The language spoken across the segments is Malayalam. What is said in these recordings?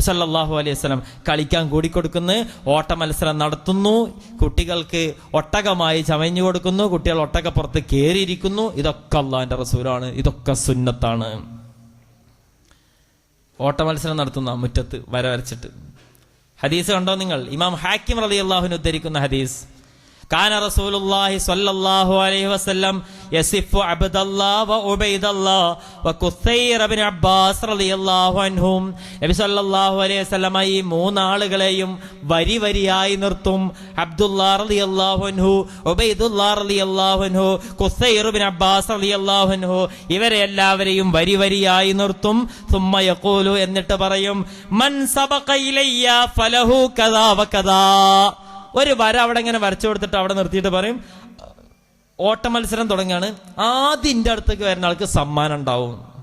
സല്ലല്ലാഹു അലൈഹി വസല്ലം കളിക്കാൻ കൂടിക്കൊടുക്കുന്നു ഓട്ട മത്സരം നടത്തുന്നു കുട്ടികൾക്ക് ഒട്ടകമായി ചമഞ്ഞു കൊടുക്കുന്നു കുട്ടികൾ ഒട്ടകപ്പുറത്ത് കയറിയിരിക്കുന്നു ഇതൊക്കെ അള്ളാഹിന്റെ റസൂലാണ് ഇതൊക്കെ സുന്നത്താണ്. ഓട്ട മത്സരം നടത്തുന്ന മുറ്റത്ത് വരവരച്ചിട്ട്. ഹദീസ് കണ്ടോ നിങ്ങൾ? ഇമാം ഹാക്കിം റലി അള്ളാഹുവിന് ഉദ്ധരിക്കുന്ന ഹദീസ്. കാന റസൂലുള്ളാഹി സ്വല്ലല്ലാഹു അലൈഹി വസല്ലം യസിഫു അബ്ദല്ലാഹ് വ ഉബൈദല്ലാഹ് വ കുസൈർ ഇബ്നു അബ്ബാസ് റളിയല്ലാഹു അൻഹും. നബി സ്വല്ലല്ലാഹു അലൈഹി വസല്ലം ഈ മൂന്നാളുകളെയും വരി വരിയായി നിർത്തും. അബ്ദുല്ലാഹ് റളിയല്ലാഹു അൻഹു ഉബൈദുല്ലാഹ് റളിയല്ലാഹു അൻഹു കുസൈർ ഇബ്നു അബ്ബാസ് റളിയല്ലാഹു അൻഹു ഇവരെ എല്ലാവരെയും വരി വരിയായി നിർത്തും. സുമ്മ യഖൂലു എന്നിട്ട് പറയും മൻ സബഖ ഇലയ്യ ഫലഹു കദാ വ കദാ. ഒരു വര അവിടെ ഇങ്ങനെ വരച്ചു കൊടുത്തിട്ട് അവിടെ നിർത്തിയിട്ട് പറയും ഓട്ട മത്സരം തുടങ്ങാണ് ആദ്യം അടുത്തേക്ക് വരുന്ന ആൾക്ക് സമ്മാനം ഉണ്ടാവും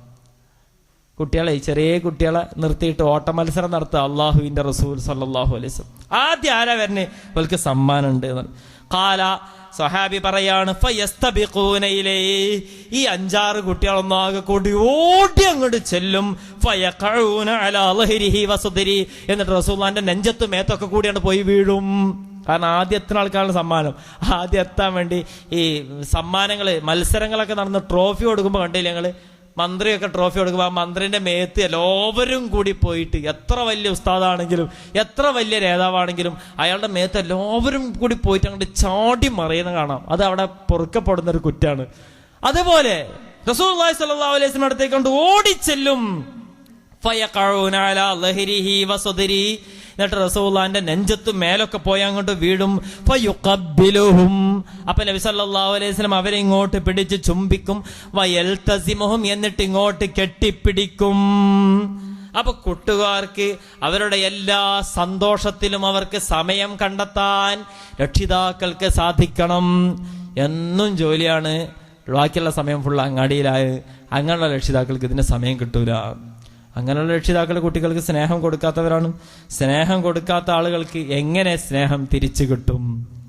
കുട്ടികളെ ചെറിയ കുട്ടികളെ നിർത്തിയിട്ട് ഓട്ട മത്സരം നടത്തുക അള്ളാഹുവിന്റെ റസൂൽ സല്ലാഹു വസല്ലം. ആദ്യം ആരാ വരണേ അവൾക്ക് സമ്മാനം ഉണ്ട്. കാല സഹാബി പറയാണ്. ഈ അഞ്ചാറ് കുട്ടികളൊന്നും ആകെ കൂടി ഓടി അങ്ങോട്ട് ചെല്ലും. എന്നിട്ട് റസൂല്ലാന്റെ നെഞ്ചത്ത് മേത്തൊക്കെ കൂടിയാണ് പോയി വീഴും കാരണം ആദ്യം എത്തുന്ന ആൾക്കാരുടെ സമ്മാനം? ആദ്യം എത്താൻ വേണ്ടി ഈ സമ്മാനങ്ങൾ മത്സരങ്ങളൊക്കെ നടന്ന് ട്രോഫി കൊടുക്കുമ്പോൾ കണ്ടില്ല ഞങ്ങൾ മന്ത്രിയൊക്കെ ട്രോഫി കൊടുക്കുമ്പോൾ ആ മന്ത്രിന്റെ മേത്ത് എല്ലാവരും കൂടി പോയിട്ട് എത്ര വലിയ ഉസ്താദാണെങ്കിലും എത്ര വലിയ നേതാവാണെങ്കിലും അയാളുടെ മേത്ത് എല്ലാവരും കൂടി പോയിട്ട് അങ്ങോട്ട് ചാടി മറിയുന്ന കാണാം. അത് അവിടെ പൊറുക്കപ്പെടുന്ന ഒരു കുറ്റാണ്. അതുപോലെ റസൂൽ സല്ലല്ലാഹു അലൈഹി വസല്ലം അടുത്തേക്ക് കൊണ്ട് ഓടിച്ചെല്ലും. ലഹ്രിഹി എന്നിട്ട് റസൂള്ളാന്റെ നെഞ്ചത്ത് മേലൊക്കെ പോയി അങ്ങോട്ട് വീടും ഫയുഖബ്ബിലുഹും. അപ്പൊ നബി സല്ലല്ലാഹു അലൈഹി വസല്ലം അവരെ ഇങ്ങോട്ട് പിടിച്ച് ചുംബിക്കും. വയൽതസിമുഹും എന്നിട്ട് ഇങ്ങോട്ട് കെട്ടിപ്പിടിക്കും. അപ്പൊ കൂട്ടുകാർക്ക് അവരുടെ എല്ലാ സന്തോഷത്തിലും അവർക്ക് സമയം കണ്ടെത്താൻ രക്ഷിതാക്കൾക്ക് സാധിക്കണം. എന്നും ജോലിയാണ്. ബാക്കിയുള്ള സമയം ഫുൾ അങ്ങാടിയിലായത് അങ്ങനെയുള്ള രക്ഷിതാക്കൾക്ക് ഇതിന് സമയം കിട്ടൂല. അങ്ങനെയുള്ള രക്ഷിതാക്കൾ കുട്ടികൾക്ക് സ്നേഹം കൊടുക്കാത്തവരാണ്. സ്നേഹം കൊടുക്കാത്ത ആളുകൾക്ക് എങ്ങനെ സ്നേഹം തിരിച്ചു കിട്ടും?